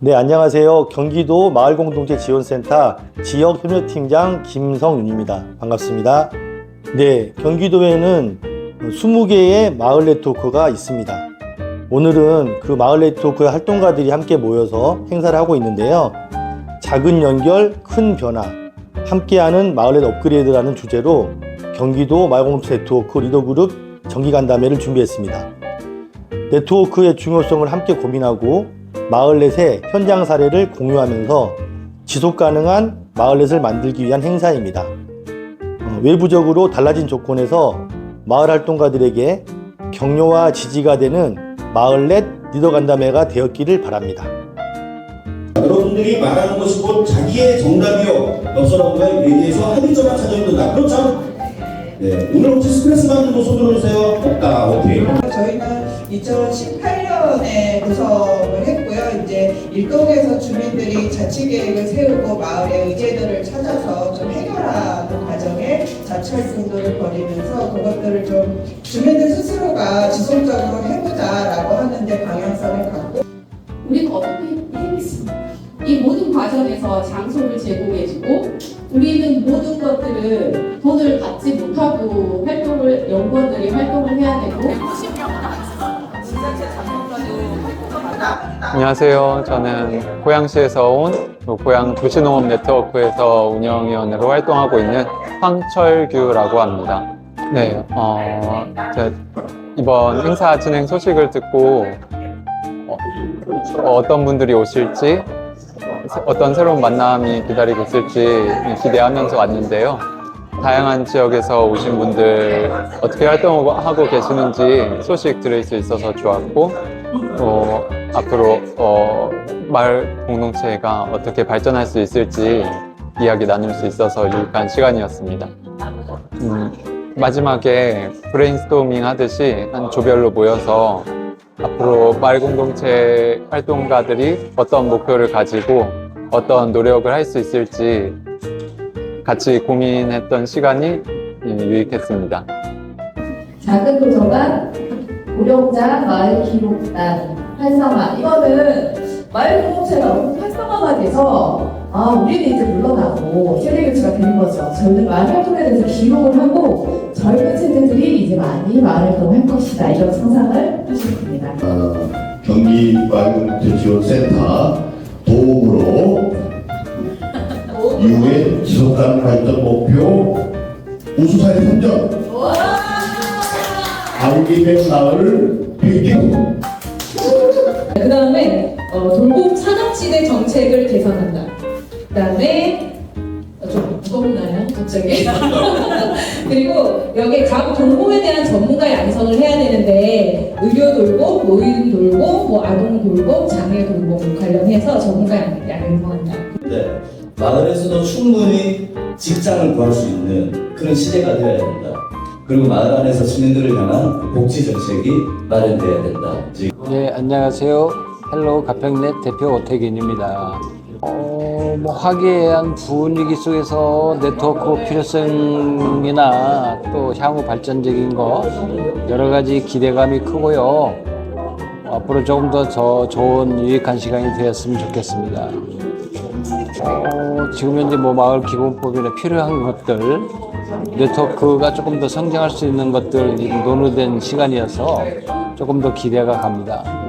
네, 안녕하세요. 경기도 마을공동체 지원센터 지역협력팀장 김성윤입니다. 반갑습니다. 네, 경기도에는 20개의 마을 네트워크가 있습니다. 오늘은 그 마을 네트워크의 활동가들이 함께 모여서 행사를 하고 있는데요. 작은 연결, 큰 변화, 함께하는 마을넷 업그레이드라는 주제로 경기도 마을공동체 네트워크 리더그룹 정기간담회를 준비했습니다. 네트워크의 중요성을 함께 고민하고 마을넷의 현장 사례를 공유하면서 지속 가능한 마을넷을 만들기 위한 행사입니다. 어, 외부적으로 달라진 조건에서 마을 활동가들에게 격려와 지지가 되는 마을넷 리더 간담회가 되었기를 바랍니다. 여러분들이 말하는 것이 곧 자기의 정답이요. 옆 사람과 얘기해서 합의점만 찾아준다. 그렇죠? 네. 오늘 혹시 스트레스 받는 분손 들어 주세요. 없다. 오케이. 저희는 2018년에 구성을 했고요. 이제 일동에서 주민들이 자치 계획을 세우고 마을의 의제들을 찾아서 좀 해결하는 과정에 자치 활동들을 벌이면서 그것들을 좀 주민들 스스로가 지속적으로 해보자라고 하는데 방향성을 갖고 우리는 어떻게 해겠습니까? 이 모든 과정에서 장소를 제공해주고 우리는 모든 것들을 돈을 받지 못하고 활동을 연구원들이 활동을 해야 되고 안녕하세요. 저는 고양시에서 온 고양 도시농업 네트워크에서 운영위원으로 활동하고 있는 황철규라고 합니다. 네, 어, 제 이번 행사 진행 소식을 듣고 어, 떤 분들이 오실지 어떤 새로운 만남이 기다리고 있을지 기대하면서 왔는데요. 다양한 지역에서 오신 분들 어떻게 활동하고 계시는지 소식 들을 수 있어서 좋았고 또 앞으로 어, 마을 공동체가 어떻게 발전할 수 있을지 이야기 나눌 수 있어서 유익한 시간이었습니다. 음, 마지막에 브레인스토밍 하듯이 한 조별로 모여서 앞으로 마을 공동체 활동가들이 어떤 목표를 가지고 어떤 노력을 할 수 있을지 같이 고민했던 시간이 유익했습니다. 작은 도서관, 고령자 마을 기록단 활성화. 이거는 마을 공동체가 너무 활성화가 돼서 아 우리는 이제 물러나고 세대 교체가 되는 거죠. 저희는 마을 활동에 대해서 기록을 하고 젊은 세대들이 이제 많이 마을 활동을 할 것이다. 이런 상상을 하실 겁니다. 어, 경기 마을공동체 지원센터 도움으로 이후에 지속가능 발전 목표 우수사회 선정 아울기백 마을 획득 그 다음에 돌봄 사각지대 정책을 개선한다. 그 다음에 좀 무겁나요? 갑자기. 그리고 여기 각 돌봄에 대한 전문가 양성을 해야 되는데 의료 돌봄, 노인 돌봄, 뭐 아동 돌봄, 장애 돌봄 관련해서 전문가 양- 양성한다. 네. 마을에서도 충분히 직장을 구할 수 있는 그런 시대가 되어야 된다. 그리고 마을 안에서 시민들을 향한 복지 정책이 마련되어야 된다. 즉, 네, 안녕하세요. 헬로 가평넷 대표 오태균입니다. 어, 뭐 화기애애한 분위기 속에서 네트워크 필요성이나 또 향후 발전적인 거 여러 가지 기대감이 크고요. 어, 앞으로 조금 더더 좋은 유익한 시간이 되었으면 좋겠습니다. 어, 지금 현재 뭐 마을 기본법이나 필요한 것들 네트워크가 조금 더 성장할 수 있는 것들 논의된 시간이어서 조금 더 기대가 갑니다.